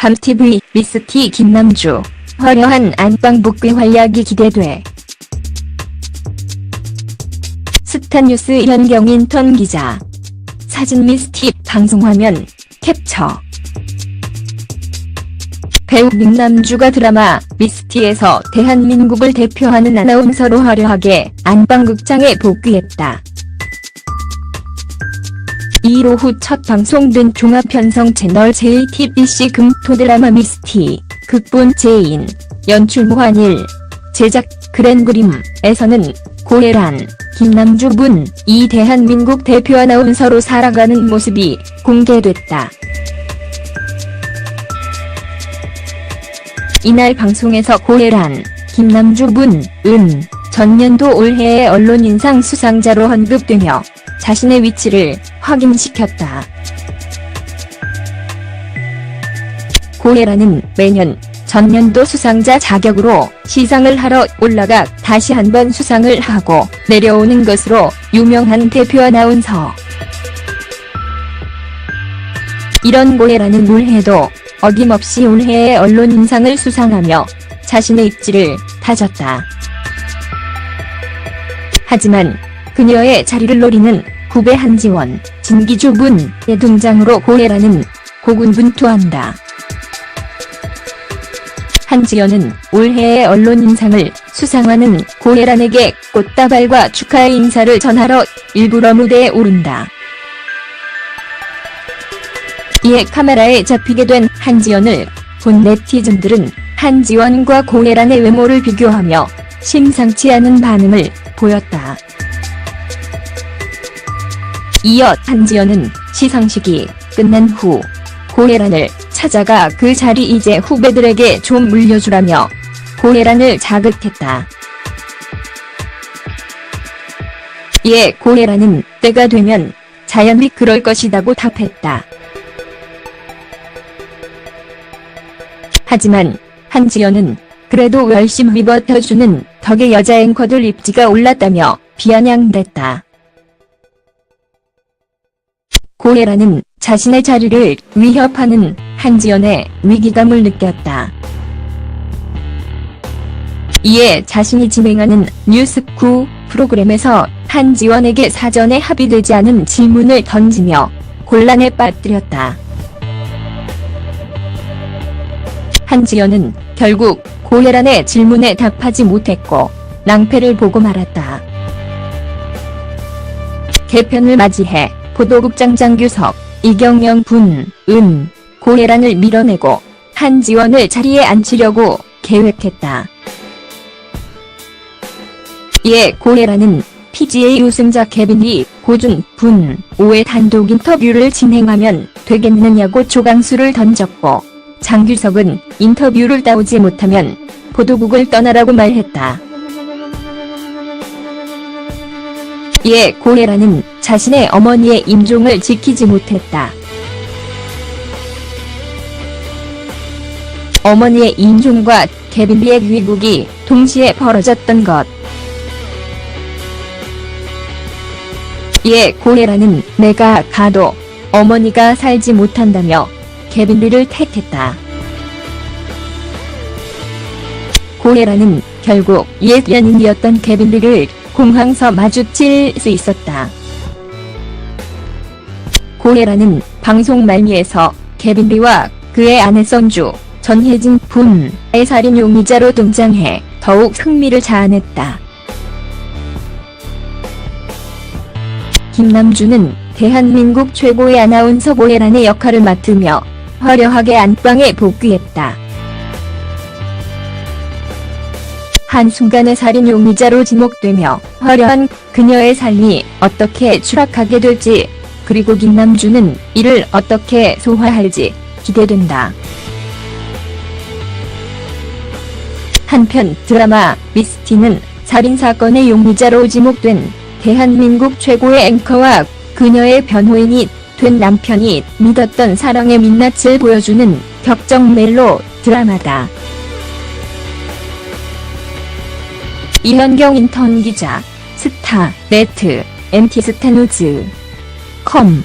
밤TV 미스티 김남주 화려한 안방 복귀 활약이 기대돼. 스타뉴스 현경 인턴 기자 사진 미스티 방송화면 캡처 배우 김남주가 드라마 미스티에서 대한민국을 대표하는 아나운서로 화려하게 안방극장에 복귀했다. 2일 오후 첫 방송된 종합편성 채널 JTBC 금토 드라마 미스티, 극본 제인, 연출 무한일, 제작 그랜그림에서는 고혜란, 김남주 분, 이 대한민국 대표 아나운서로 살아가는 모습이 공개됐다. 이날 방송에서 고혜란, 김남주 분, 은, 전년도 올해의 언론인상 수상자로 언급되며 자신의 위치를 확인시켰다. 고혜라는 매년 전년도 수상자 자격으로 시상을 하러 올라가 다시 한번 수상을 하고 내려오는 것으로 유명한 대표 아나운서. 이런 고혜라는 올해도 어김없이 올해의 언론인상을 수상하며 자신의 입지를 다졌다. 하지만 그녀의 자리를 노리는 후배 한지원, 진기주 분의 등장으로 고혜라는 고군분투한다. 한지연은 올해의 언론인상을 수상하는 고혜란에게 꽃다발과 축하의 인사를 전하러 일부러 무대에 오른다. 이에 카메라에 잡히게 된 한지연을 본 네티즌들은 한지원과 고혜란의 외모를 비교하며 심상치 않은 반응을 보였다. 이어 한지연은 시상식이 끝난 후 고혜란을 찾아가 그 자리 이제 후배들에게 좀 물려주라며 고혜란을 자극했다. 이에 고혜란은 때가 되면 자연히 그럴 것이다고 답했다. 하지만 한지연은 그래도 열심히 버텨주는 덕에 여자 앵커들 입지가 올랐다며 비아냥댔다. 고혜라는 자신의 자리를 위협하는 한지연의 위기감을 느꼈다. 이에 자신이 진행하는 뉴스9 프로그램에서 한지원에게 사전에 합의되지 않은 질문을 던지며 곤란에 빠뜨렸다. 한지연은 결국 고혜란의 질문에 답하지 못했고 낭패를 보고 말았다. 개편을 맞이해 보도국장 장규석, 이경영 분, 은, 고혜란을 밀어내고 한지원을 자리에 앉히려고 계획했다. 이에 고혜란은 PGA 우승자 케빈이 고준 분, 5의 단독 인터뷰를 진행하면 되겠느냐고 조강수를 던졌고 장규석은 인터뷰를 따오지 못하면 보도국을 떠나라고 말했다. 이에 고혜라는 자신의 어머니의 임종을 지키지 못했다. 어머니의 임종과 케빈리의 귀국이 동시에 벌어졌던 것. 이에 고혜라는 내가 가도 어머니가 살지 못한다며 케빈리를 택했다. 고혜라는 결국 옛 연인이었던 케빈리를 공항서 마주칠 수 있었다. 고혜라는 방송 말미에서 케빈 리와 그의 아내 선주 전혜진 분의 살인 용의자로 등장해 더욱 흥미를 자아냈다. 김남주는 대한민국 최고의 아나운서 고혜란의 역할을 맡으며 화려하게 안방에 복귀했다. 한순간의 살인 용의자로 지목되며 화려한 그녀의 삶이 어떻게 추락하게 될지 그리고 김남주는 이를 어떻게 소화할지 기대된다. 한편 드라마 미스티는 살인사건의 용의자로 지목된 대한민국 최고의 앵커와 그녀의 변호인이 된 남편이 믿었던 사랑의 민낯을 보여주는 격정 멜로 드라마다. 이현경 인턴 기자, 스타, 네트, MT 스타뉴즈, không?